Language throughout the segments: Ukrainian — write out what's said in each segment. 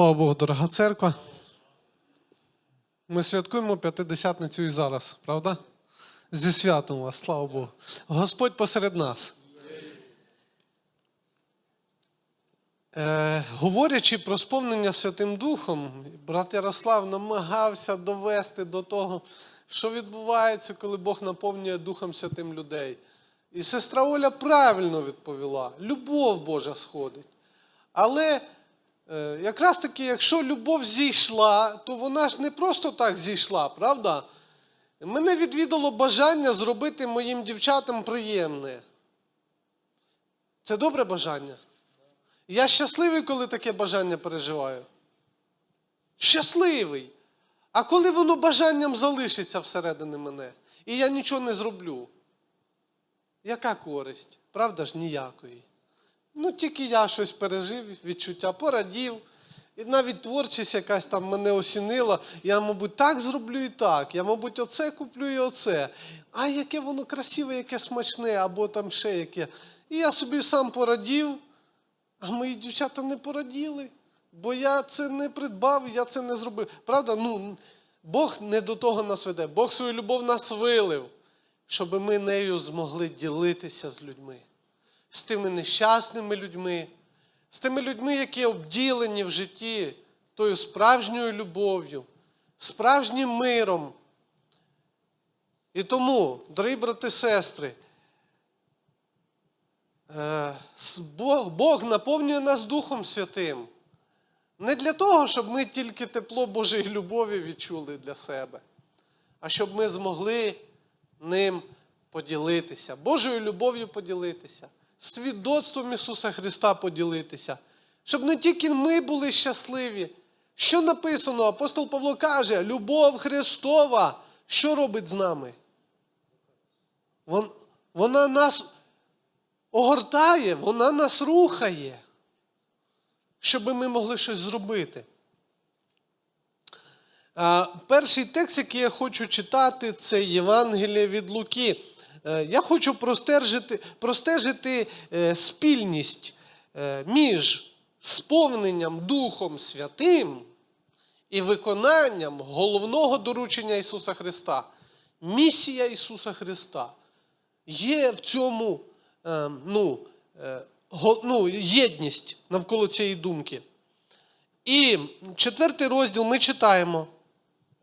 Слава Богу, дорога церква. Ми святкуємо п'ятидесятницю і зараз, правда? Зі святом вас, слава Богу. Господь посеред нас. Е, говорячи про сповнення Святим Духом, брат Ярослав намагався довести до того, що відбувається, коли Бог наповнює Духом Святим людей. І сестра Оля правильно відповіла: любов Божа сходить. Але якраз таки, якщо любов зійшла, то вона ж не просто так зійшла, правда? Мене відвідало бажання зробити моїм дівчатам приємне. Це добре бажання. Я щасливий, коли таке бажання переживаю. Щасливий. А коли воно бажанням залишиться всередині мене, і я нічого не зроблю, яка користь? Правда ж ніякої. Ну, тільки я щось пережив, відчуття, порадів. І навіть творчість якась там мене осінила. Я, мабуть, так зроблю і так. Я, мабуть, оце куплю і оце. А яке воно красиве, яке смачне, або там ще яке. І я собі сам порадів, а мої дівчата не пораділи. Бо я це не придбав, я це не зробив. Правда, ну, Бог не до того нас веде. Бог свою любов нас вилив, щоб ми нею змогли ділитися з людьми з тими нещасними людьми, з тими людьми, які обділені в житті тою справжньою любов'ю, справжнім миром. І тому, дорогі брати і сестри, е, Бог, Бог наповнює нас Духом Святим. Не для того, щоб ми тільки тепло Божої любові відчули для себе, а щоб ми змогли ним поділитися, Божою любов'ю поділитися, свідоцтвом Ісуса Христа поділитися, щоб не тільки ми були щасливі. Що написано? Апостол Павло каже, любов Христова, що робить з нами? Вон- Вона нас огортає, вона нас рухає, щоб ми могли щось зробити. Перший текст, який я хочу читати, це Євангеліє від Луки. Е, Я хочу простежити, простежити е, спільність е, між сповненням Духом Святим і виконанням головного доручення Ісуса Христа. Місія Ісуса Христа. Є в цьому ну, ну, єдність навколо цієї думки. І четвертий розділ ми читаємо.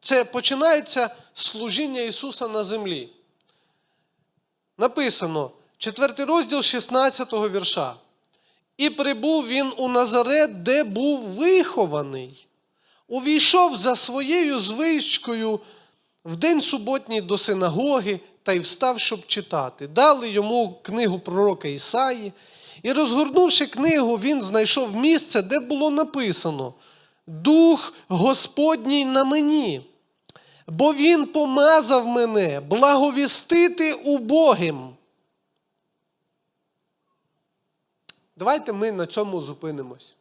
Це починається служіння Ісуса на землі. Написано, четвертий розділ 16 вірша. І прибув він у Назарет, де був вихований. Увійшов за своєю звичкою в день суботній до синагоги та й встав, щоб читати. Дали йому книгу пророка Ісаї, і, розгорнувши книгу, він знайшов місце, де було написано: Дух Господній на мені, бо Він помазав мене благовістити убогим. Давайте ми на цьому зупинимось.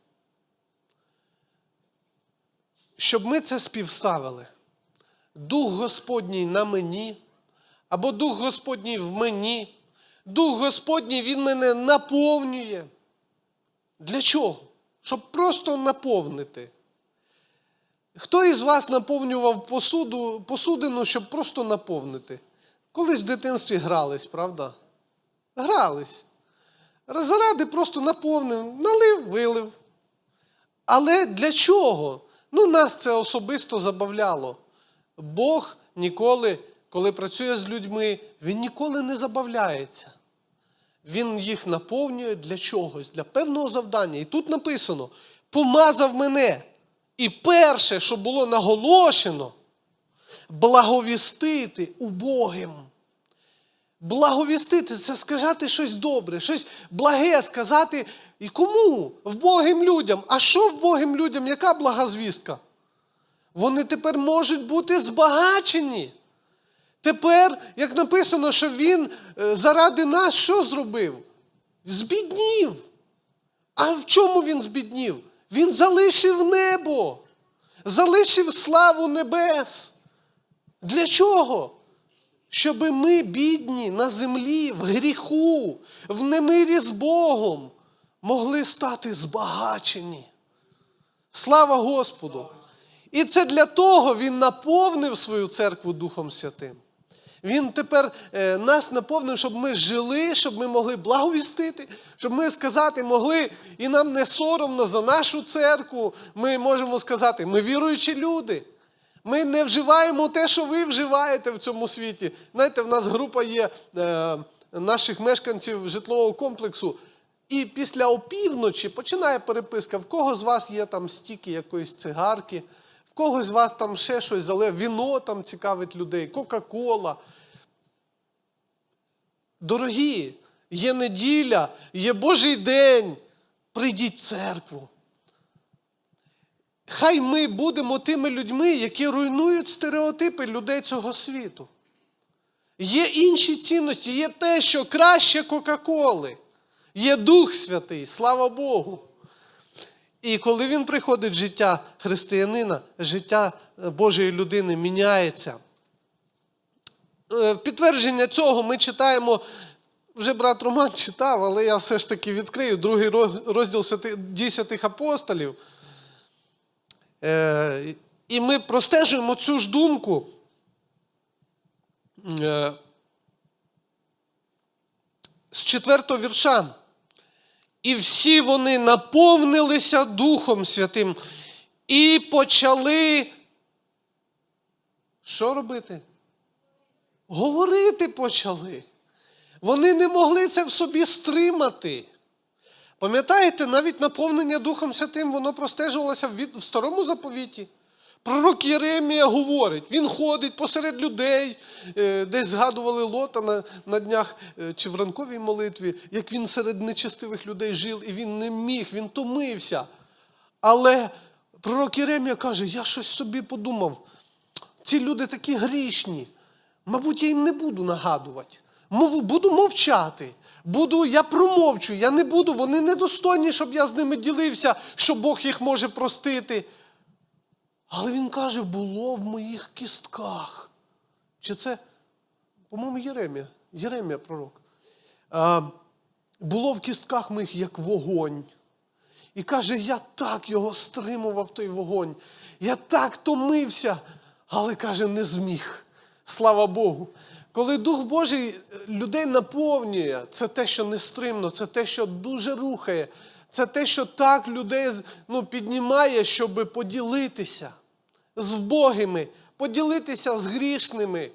Щоб ми це співставили. Дух Господній на мені, або Дух Господній в мені. Дух Господній Він мене наповнює. Для чого? Щоб просто наповнити. Хто із вас наповнював посуду, посудину, щоб просто наповнити? Колись в дитинстві грались, правда? Грались. Заради просто наповнив, налив, вилив. Але для чого? Ну, нас це особисто забавляло. Бог ніколи, коли працює з людьми, Він ніколи не забавляється. Він їх наповнює для чогось, для певного завдання. І тут написано: помазав мене. І перше, що було наголошено, благовістити убогим. Благовістити це сказати щось добре, щось благе сказати. І кому? Вбогим людям. А що вбогим людям? Яка блага звістка? Вони тепер можуть бути збагачені. Тепер, як написано, що він е, заради нас що зробив? Збіднів. А в чому він збіднів? Він залишив небо, залишив славу небес. Для чого? Щоб ми, бідні, на землі, в гріху, в немирі з Богом, могли стати збагачені. Слава Господу! І це для того він наповнив свою церкву Духом Святим. Він тепер е, нас наповнив, щоб ми жили, щоб ми могли благовістити, щоб ми сказати могли, і нам не соромно за нашу церкву. Ми можемо сказати, ми віруючі люди. Ми не вживаємо те, що ви вживаєте в цьому світі. Знаєте, в нас група є е, наших мешканців житлового комплексу. І після опівночі починає переписка, в кого з вас є там стільки якоїсь цигарки, в когось з вас там ще щось, але віно там цікавить людей, Кока-Кола. Дорогі, є неділя, є Божий день. Прийдіть в церкву. Хай ми будемо тими людьми, які руйнують стереотипи людей цього світу. Є інші цінності, є те, що краще Кока-Коли. Є Дух Святий, слава Богу. І коли він приходить в життя християнина, життя Божої людини міняється. Е, Підтвердження цього ми читаємо, вже брат Роман читав, але я все ж таки відкрию другий розділ дій святих апостолів. Е, І ми простежуємо цю ж думку. е, З четвертого вірша. І всі вони наповнилися Духом Святим і почали. Що робити? Говорити почали. Вони не могли це в собі стримати. Пам'ятаєте, навіть наповнення Духом Святим, воно простежувалося в старому заповіті. Пророк Єремія говорить, він ходить посеред людей, е, десь згадували Лота на, на днях е, чи в ранковій молитві, як він серед нечестивих людей жив, і він не міг, він томився. Але пророк Єремія каже: я щось собі подумав. Ці люди такі грішні. Мабуть, я їм не буду нагадувати. Буду мовчати. Буду, я промовчу, я не буду, вони недостойні, щоб я з ними ділився, що Бог їх може простити. Але він каже, було в моїх кістках. Чи це, по-моєму, Єремія, Єремія пророк. А, було в кістках моїх як вогонь. І каже, я так його стримував, той вогонь. Я так томився, але каже, не зміг. Слава Богу. Коли Дух Божий людей наповнює, це те, що нестримно, це те, що дуже рухає, це те, що так людей ну, піднімає, щоб поділитися з вбогими, поділитися з грішними,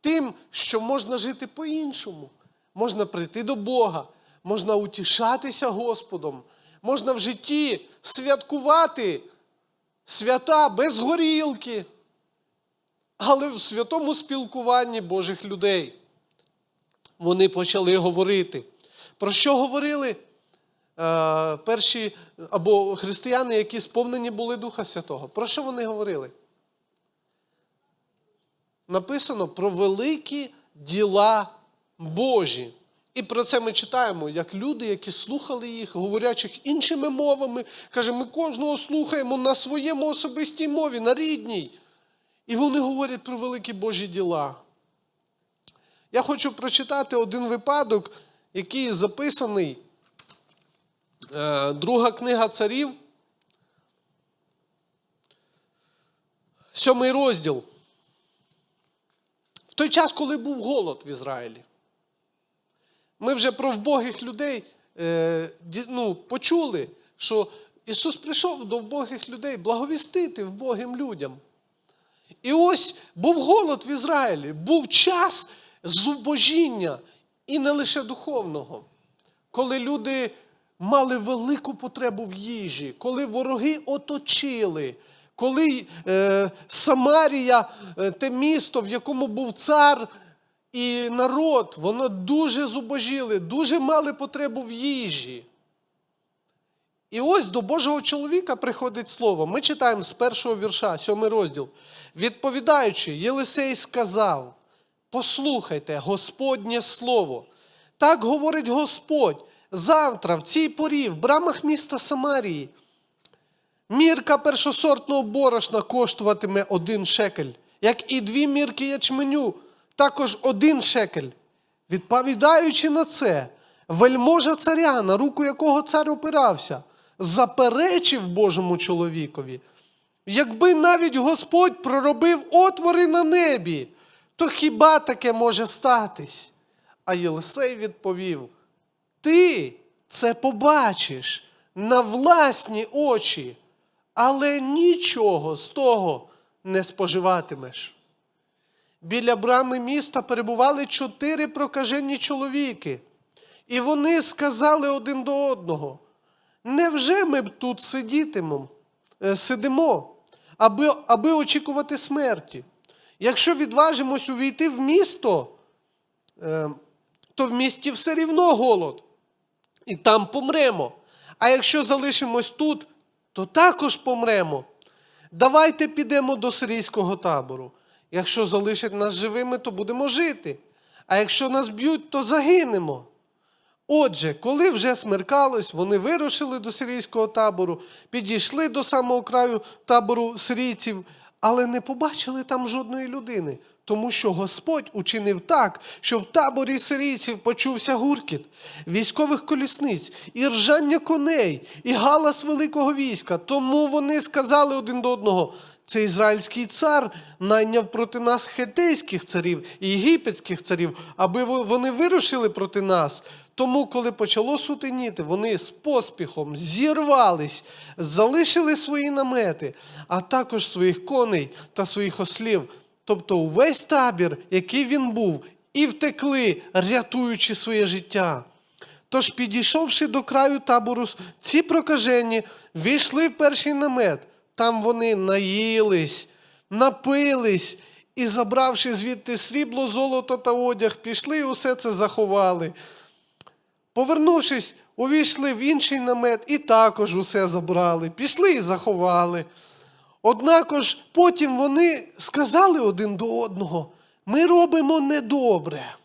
тим, що можна жити по-іншому. Можна прийти до Бога, можна утішатися Господом, можна в житті святкувати свята без горілки, але в святому спілкуванні Божих людей. Вони почали говорити. Про що говорили е, перші або християни, які сповнені були Духа Святого? Про що вони говорили? Написано про великі діла Божі. І про це ми читаємо, як люди, які слухали їх, говорячих іншими мовами, каже, ми кожного слухаємо на своєму особистій мові, на рідній. І вони говорять про великі Божі діла. Я хочу прочитати один випадок, який записаний. Е, Друга книга царів. Сьомий розділ. В той час, коли був голод в Ізраїлі. Ми вже про вбогих людей е, ну, почули, що Ісус прийшов до вбогих людей благовістити вбогим людям. І ось був голод в Ізраїлі, був час зубожіння, і не лише духовного, коли люди мали велику потребу в їжі, коли вороги оточили, коли е, Самарія, е, те місто, в якому був цар і народ, воно дуже зубожіли, дуже мали потребу в їжі. І ось до Божого чоловіка приходить слово. Ми читаємо з першого вірша, сьомий розділ. Відповідаючи, Єлисей сказав: Послухайте, Господнє слово. Так говорить Господь. Завтра, в цій порі, в брамах міста Самарії, мірка першосортного борошна коштуватиме один шекель, як і дві мірки ячменю, також один шекель. Відповідаючи на це, вельможа царя, на руку якого цар опирався, заперечив Божому чоловікові, якби навіть Господь проробив отвори на небі, то хіба таке може статись? А Єлисей відповів: Ти це побачиш на власні очі, але нічого з того не споживатимеш. Біля брами міста перебували чотири прокажені чоловіки, і вони сказали один до одного: Невже ми тут сидітимемо, сидимо, аби, аби очікувати смерті? Якщо відважимось увійти в місто, е, то в місті все рівно голод, і там помремо. А якщо залишимось тут, то також помремо. Давайте підемо до сирійського табору. Якщо залишать нас живими, то будемо жити. А якщо нас б'ють, то загинемо. Отже, коли вже смеркалось, вони вирушили до сирійського табору, підійшли до самого краю табору сирійців, але не побачили там жодної людини, тому що Господь учинив так, що в таборі сирійців почувся гуркіт, військових колісниць, і ржання коней, і галас великого війська. Тому вони сказали один до одного. Це ізраїльський цар найняв проти нас хетейських царів і єгипетських царів, аби вони вирушили проти нас. Тому, коли почало сутеніти, вони з поспіхом зірвались, залишили свої намети, а також своїх коней та своїх ослів, тобто увесь табір, який він був, і втекли, рятуючи своє життя. Тож, підійшовши до краю табору, ці прокажені війшли в перший намет. Там вони наїлись, напились і, забравши звідти срібло, золото та одяг, пішли і усе це заховали. Повернувшись, увійшли в інший намет і також усе забрали. Пішли і заховали. Однако ж потім вони сказали один до одного: ми робимо недобре.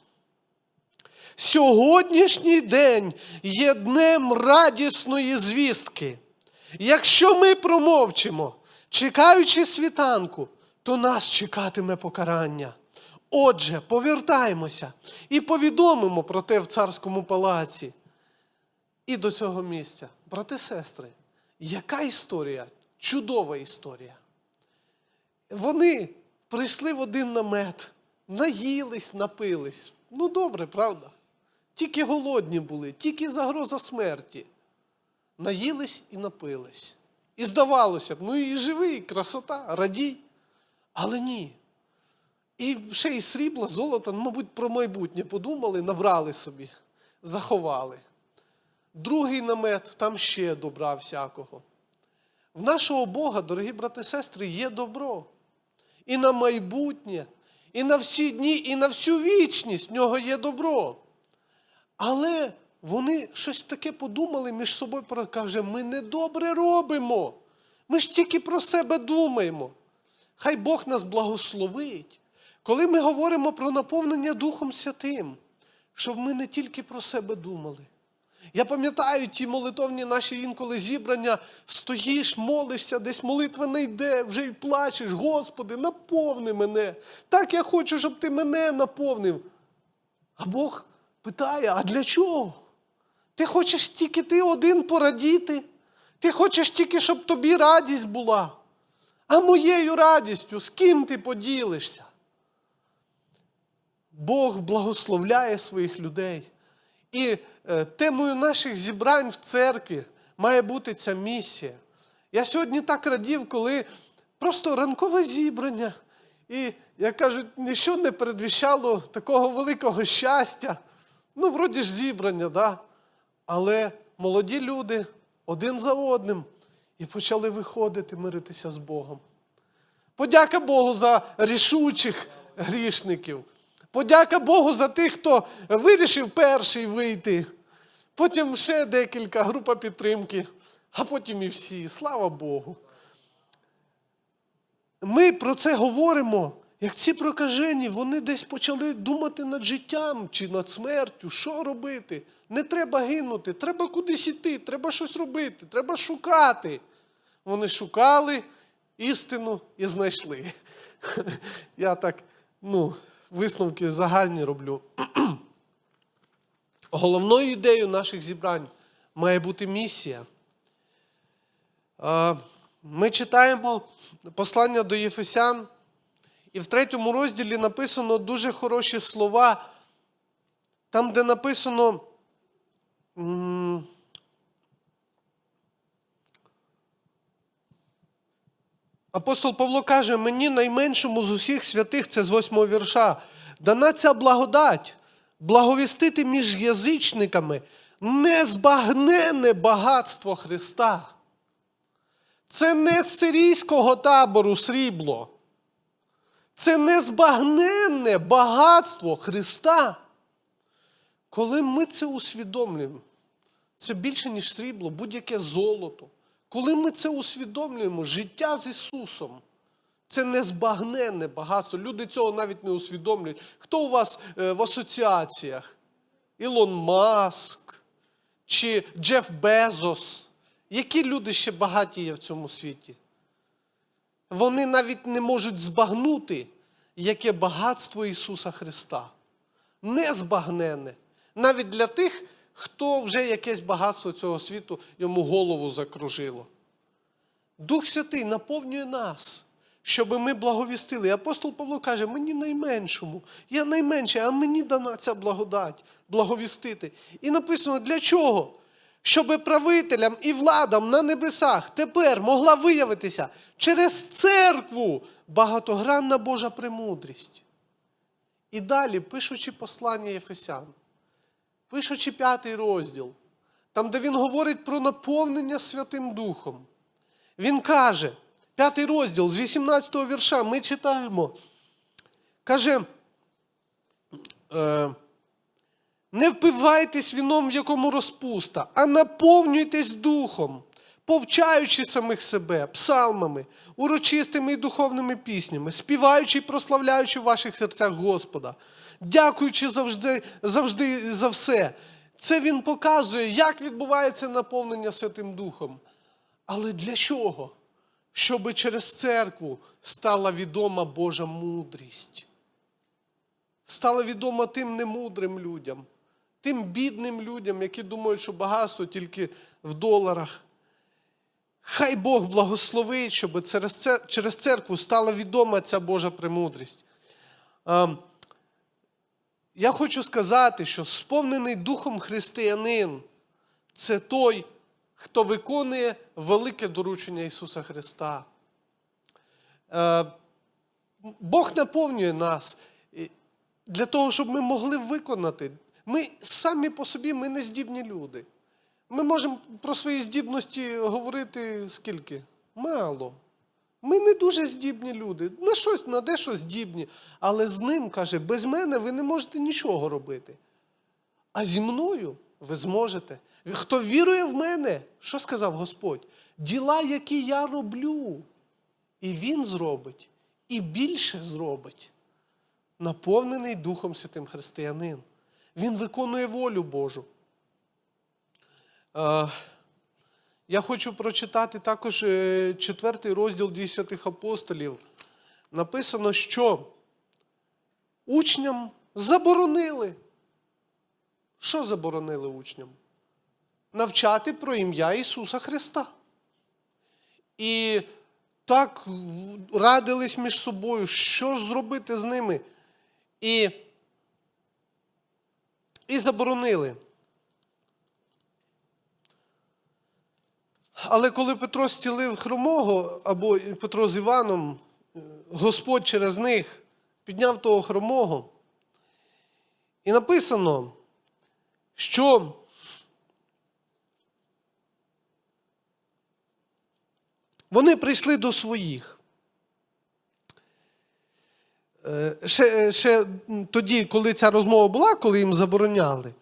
Сьогоднішній день є днем радісної звістки. Якщо ми промовчимо, чекаючи світанку, то нас чекатиме покарання. Отже, повертаємося і повідомимо про те в царському палаці. І до цього місця. Брати сестри, яка історія? Чудова історія. Вони прийшли в один намет, наїлись, напились. Ну, добре, правда? Тільки голодні були, тільки загроза смерті. Наїлись і напились. І здавалося б, ну і живий, красота, радій. Але ні. І ще й срібла, золото, ну, мабуть, про майбутнє подумали, набрали собі, заховали. Другий намет, там ще добра всякого. В нашого Бога, дорогі брати і сестри, є добро. І на майбутнє, і на всі дні, і на всю вічність в нього є добро. Але вони щось таке подумали між собою, каже, ми недобре робимо. Ми ж тільки про себе думаємо. Хай Бог нас благословить. Коли ми говоримо про наповнення Духом Святим, щоб ми не тільки про себе думали. Я пам'ятаю ті молитовні наші інколи зібрання, стоїш, молишся, десь молитва не йде, вже й плачеш, Господи, наповни мене. Так я хочу, щоб ти мене наповнив. А Бог питає: а для чого? Ти хочеш тільки ти один порадіти? Ти хочеш тільки, щоб тобі радість була. А моєю радістю з ким ти поділишся? Бог благословляє своїх людей. І е, темою наших зібрань в церкві має бути ця місія. Я сьогодні так радів, коли просто ранкове зібрання. І, як кажуть, нічого не передвіщало такого великого щастя. Ну, вроді ж зібрання, да? але молоді люди один за одним і почали виходити, миритися з Богом. Подяка Богу за рішучих грішників. Подяка Богу за тих, хто вирішив перший вийти. Потім ще декілька група підтримки, а потім і всі. Слава Богу. Ми про це говоримо, як ці прокажені, вони десь почали думати над життям чи над смертю, що робити. Не треба гинути, треба кудись іти, треба щось робити, треба шукати. Вони шукали істину і знайшли. Я так, ну, висновки загальні роблю. Головною ідеєю наших зібрань має бути місія. Ми читаємо послання до Єфесян, і в третьому розділі написано дуже хороші слова. Там, де написано. Апостол Павло каже, мені найменшому з усіх святих, це з восьмого вірша, дана ця благодать, благовістити між язичниками незбагненне багатство Христа. Це не з сирійського табору срібло. Це незбагненне багатство Христа. Коли ми це усвідомлюємо, це більше, ніж срібло, будь-яке золото. Коли ми це усвідомлюємо, життя з Ісусом, це незбагненне багатство. Люди цього навіть не усвідомлюють. Хто у вас е, в асоціаціях? Ілон Маск чи Джеф Безос? Які люди ще багаті є в цьому світі? Вони навіть не можуть збагнути, яке багатство Ісуса Христа. Незбагненне. Навіть для тих, хто вже якесь багатство цього світу йому голову закружило. Дух Святий наповнює нас, щоб ми благовістили. І апостол Павло каже, мені найменшому, я найменший, а мені дана ця благодать, благовістити. І написано, для чого? Щоб правителям і владам на небесах тепер могла виявитися через церкву багатогранна Божа премудрість. І далі, пишучи послання Єфесян, пишучи п'ятий розділ, там, де він говорить про наповнення Святим Духом, він каже, п'ятий розділ з 18 го вірша, ми читаємо, каже, е, не впивайтесь віном, в якому розпуста, а наповнюйтесь духом, повчаючи самих себе, псалмами, урочистими і духовними піснями, співаючи і прославляючи в ваших серцях Господа, дякуючи завжди, завжди за все. Це він показує, як відбувається наповнення Святим Духом. Але для чого? Щоб через церкву стала відома Божа мудрість. Стала відома тим немудрим людям, тим бідним людям, які думають, що багатство тільки в доларах. Хай Бог благословить, щоб через це- через церкву стала відома ця Божа премудрість. А, Я хочу сказати, що сповнений Духом християнин це той, хто виконує велике доручення Ісуса Христа. Е, Бог наповнює нас для того, щоб ми могли виконати. Ми самі по собі ми не здібні люди. Ми можемо про свої здібності говорити скільки? Мало. Ми не дуже здібні люди. На щось, на дещо здібні. Але з ним, каже, без мене ви не можете нічого робити. А зі мною ви зможете. Хто вірує в мене, що сказав Господь? Діла, які я роблю, і Він зробить, і більше зробить. Наповнений Духом Святим Християнин. Він виконує волю Божу. Е, Я хочу прочитати також е, четвертий розділ дій святих апостолів. Написано, що учням заборонили. Що заборонили учням? Навчати про ім'я Ісуса Христа. І так радились між собою, що ж зробити з ними. І, і заборонили. Але коли Петро зцілив хромого, або Петро з Іваном, е, Господь через них підняв того хромого. І написано, що вони прийшли до своїх. Е, Ще, ще тоді, коли ця розмова була, коли їм забороняли,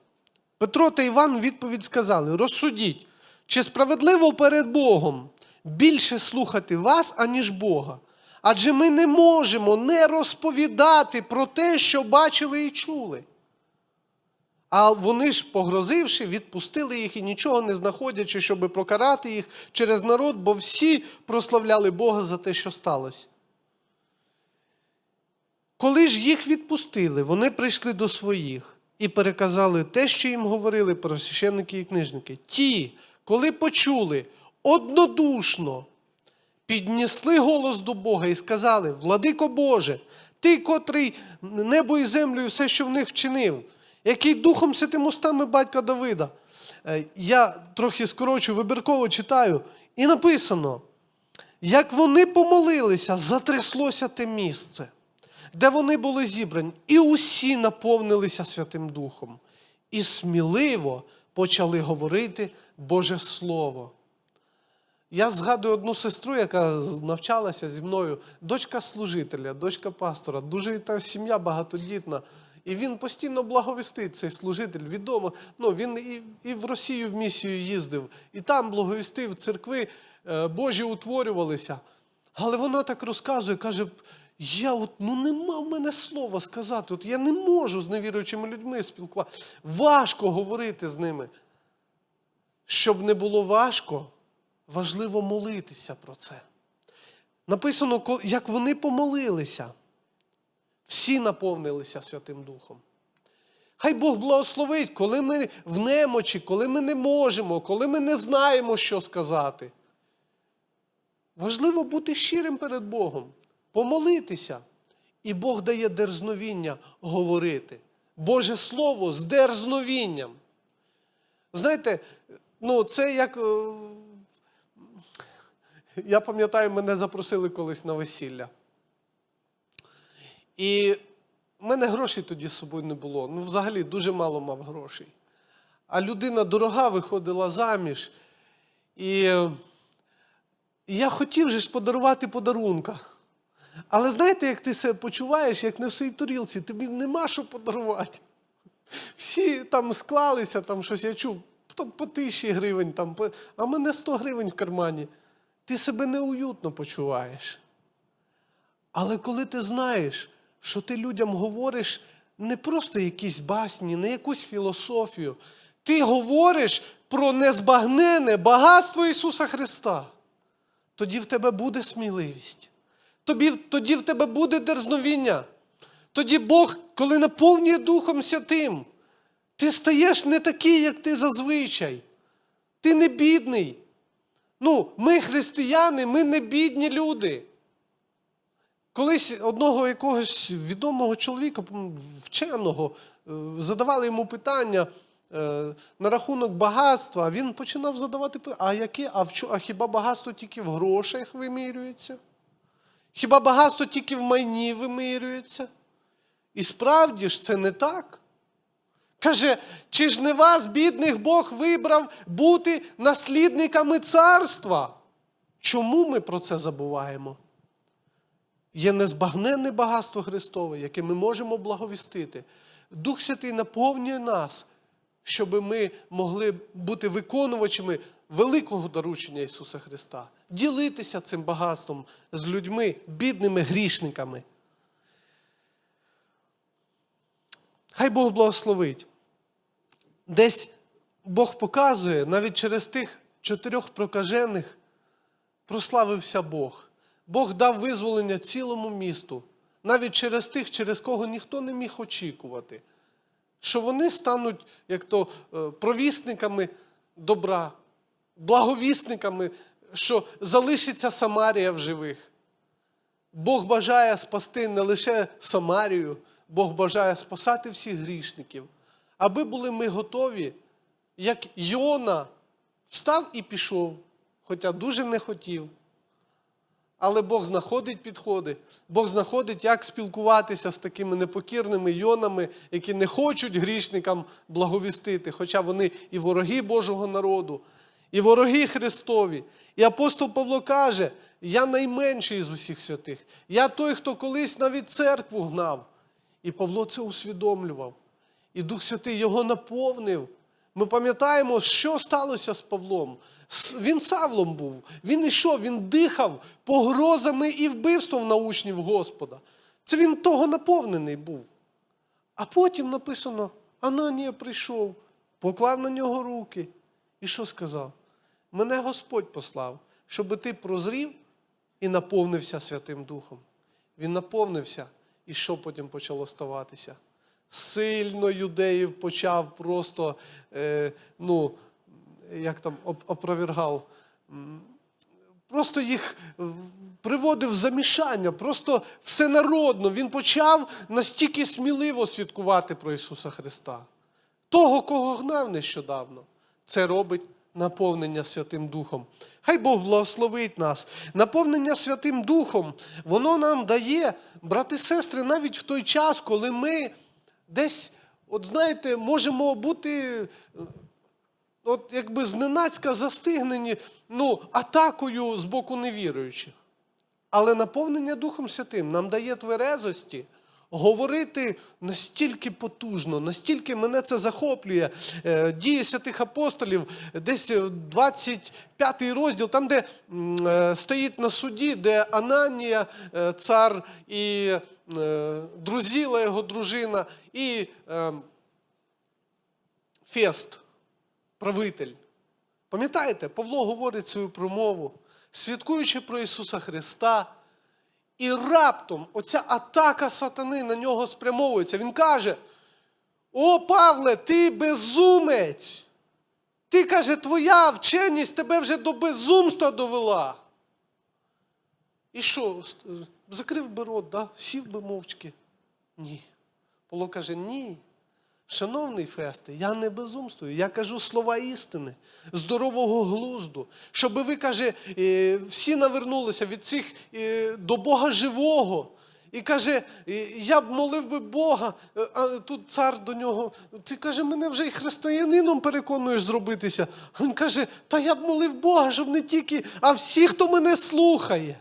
Петро та Іван відповідь сказали: розсудіть, чи справедливо перед Богом більше слухати вас, аніж Бога? Адже ми не можемо не розповідати про те, що бачили і чули. А вони ж, погрозивши, відпустили їх і нічого не знаходячи, щоб прокарати їх через народ, бо всі прославляли Бога за те, що сталося. Коли ж їх відпустили, вони прийшли до своїх і переказали те, що їм говорили про священники і книжники. Ті, коли почули, однодушно піднесли голос до Бога і сказали: Владико Боже, ти, котрий небо і землю і все, що в них вчинив, який Духом Святим устами батька Давида. Е, Я трохи скорочу, вибірково читаю, і написано: як вони помолилися, затряслося те місце, де вони були зібрані, і усі наповнилися Святим Духом, і сміливо почали говорити Боже Слово. Я згадую одну сестру, яка навчалася зі мною, дочка служителя, дочка пастора, дуже та сім'я багатодітна. І він постійно благовістить цей служитель. Відомо, ну він і, і в Росію в місію їздив, і там благовістив церкви е, Божі утворювалися. Але вона так розказує, каже: я от ну нема в мене слова сказати. От я не можу з невіруючими людьми спілкуватися. Важко говорити з ними. Щоб не було важко, важливо молитися про це. Написано, як вони помолилися, всі наповнилися Святим Духом. Хай Бог благословить, коли ми в немочі, коли ми не можемо, коли ми не знаємо, що сказати. Важливо бути щирим перед Богом, помолитися. І Бог дає дерзновіння говорити. Боже Слово з дерзновінням. Знаєте, ну це як. е, Я пам'ятаю, мене запросили колись на весілля. І в мене грошей тоді з собою не було. Ну, взагалі, дуже мало мав грошей. А людина дорога виходила заміж. І я хотів же ж подарувати подарунка. Але знаєте, як ти себе почуваєш, як не в своїй тарілці, тобі нема що подарувати. Всі там склалися, там щось я чув, то по тисячі гривень, там, а мене 100 гривень в кармані. Ти себе неуютно почуваєш. Але коли ти знаєш, що ти людям говориш не просто якісь басні, не якусь філософію, ти говориш про незбагнене багатство Ісуса Христа, тоді в тебе буде сміливість. Тобі, тоді в тебе буде дерзновіння. Тоді Бог, коли наповнює Духом Святим, ти стаєш не такий, як ти зазвичай. Ти не бідний. Ну, ми християни, ми не бідні люди. Колись одного якогось відомого чоловіка, вченого, е, задавали йому питання е, на рахунок багатства, він починав задавати питання, а яке, а, а хіба багатство тільки в грошах вимірюється? Хіба багатство тільки в майні вимірюється? І справді ж це не так. Каже, чи ж не вас, бідних, Бог вибрав бути наслідниками царства? Чому ми про це забуваємо? Є незбагненне багатство Христове, яке ми можемо благовістити. Дух Святий наповнює нас, щоб ми могли бути виконувачами великого доручення Ісуса Христа, ділитися цим багатством з людьми, бідними грішниками. Хай Бог благословить. Десь Бог показує, навіть через тих чотирьох прокажених прославився Бог. Бог дав визволення цілому місту, навіть через тих, через кого ніхто не міг очікувати, що вони стануть як то е, провісниками добра, благовісниками, що залишиться Самарія в живих. Бог бажає спасти не лише Самарію, Бог бажає спасати всіх грішників, аби були ми готові, як Йона встав і пішов, хоча дуже не хотів. Але Бог знаходить підходи, Бог знаходить, як спілкуватися з такими непокірними йонами, які не хочуть грішникам благовістити, хоча вони і вороги Божого народу, і вороги Христові. І апостол Павло каже: я найменший з усіх святих. Я той, хто колись навіть церкву гнав. І Павло це усвідомлював. І Дух Святий його наповнив. Ми пам'ятаємо, що сталося з Павлом. Він Савлом був. Він ішов, він дихав погрозами і вбивством на учнів Господа. Це він того наповнений був. А потім написано: Ананія прийшов, поклав на нього руки. І що сказав? Мене Господь послав, щоб ти прозрів і наповнився Святим Духом. Він наповнився, і що потім почало ставатися? Сильно юдеїв почав просто, е, ну, як там, опровергав просто їх приводив в замішання, просто всенародно. Він почав настільки сміливо святкувати про Ісуса Христа. Того, кого гнав нещодавно, це робить наповнення Святим Духом. Хай Бог благословить нас. Наповнення Святим Духом, воно нам дає, брати і сестри, навіть в той час, коли ми десь, от знаєте, можемо бути е, от якби зненацька застигнені ну, атакою з боку невіруючих. Але наповнення Духом Святим нам дає тверезості говорити настільки потужно, настільки мене це захоплює. Е, Дії святих апостолів, десь е, 25 розділ, там, де е, стоїть на суді, де Ананія, е, цар і е, Друзіла, його дружина, і е, Фест, правитель. Пам'ятаєте, Павло говорить свою промову, святкуючи про Ісуса Христа, і раптом оця атака сатани на нього спрямовується. Він каже: О, Павле, ти безумець! Ти каже, твоя вченість тебе вже до безумства довела. І що, закрив би рот, да? сів би мовчки? Ні. Павло каже, ні. Шановний Фесте, я не безумствую, я кажу слова істини, здорового глузду, щоб ви, каже, е, всі навернулися від цих е, до Бога живого. І каже, я б молив би Бога, е, а тут цар до нього, ти каже, мене вже і християнином переконуєш зробитися. Він каже, та я б молив Бога, щоб не тільки, а всі, хто мене слухає.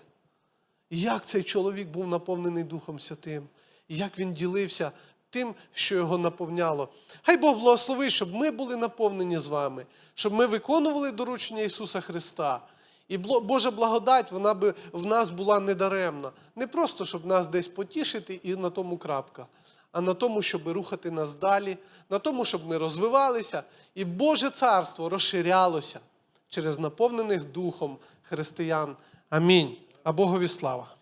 Як цей чоловік був наповнений Духом Святим, як він ділився тим, що його наповняло. Хай Бог благословить, щоб ми були наповнені з вами, щоб ми виконували доручення Ісуса Христа. І Божа благодать, вона би в нас була недаремна. Не просто, щоб нас десь потішити і на тому крапка, а на тому, щоб рухати нас далі, на тому, щоб ми розвивалися, і Боже царство розширялося через наповнених Духом християн. Амінь. А Богові слава.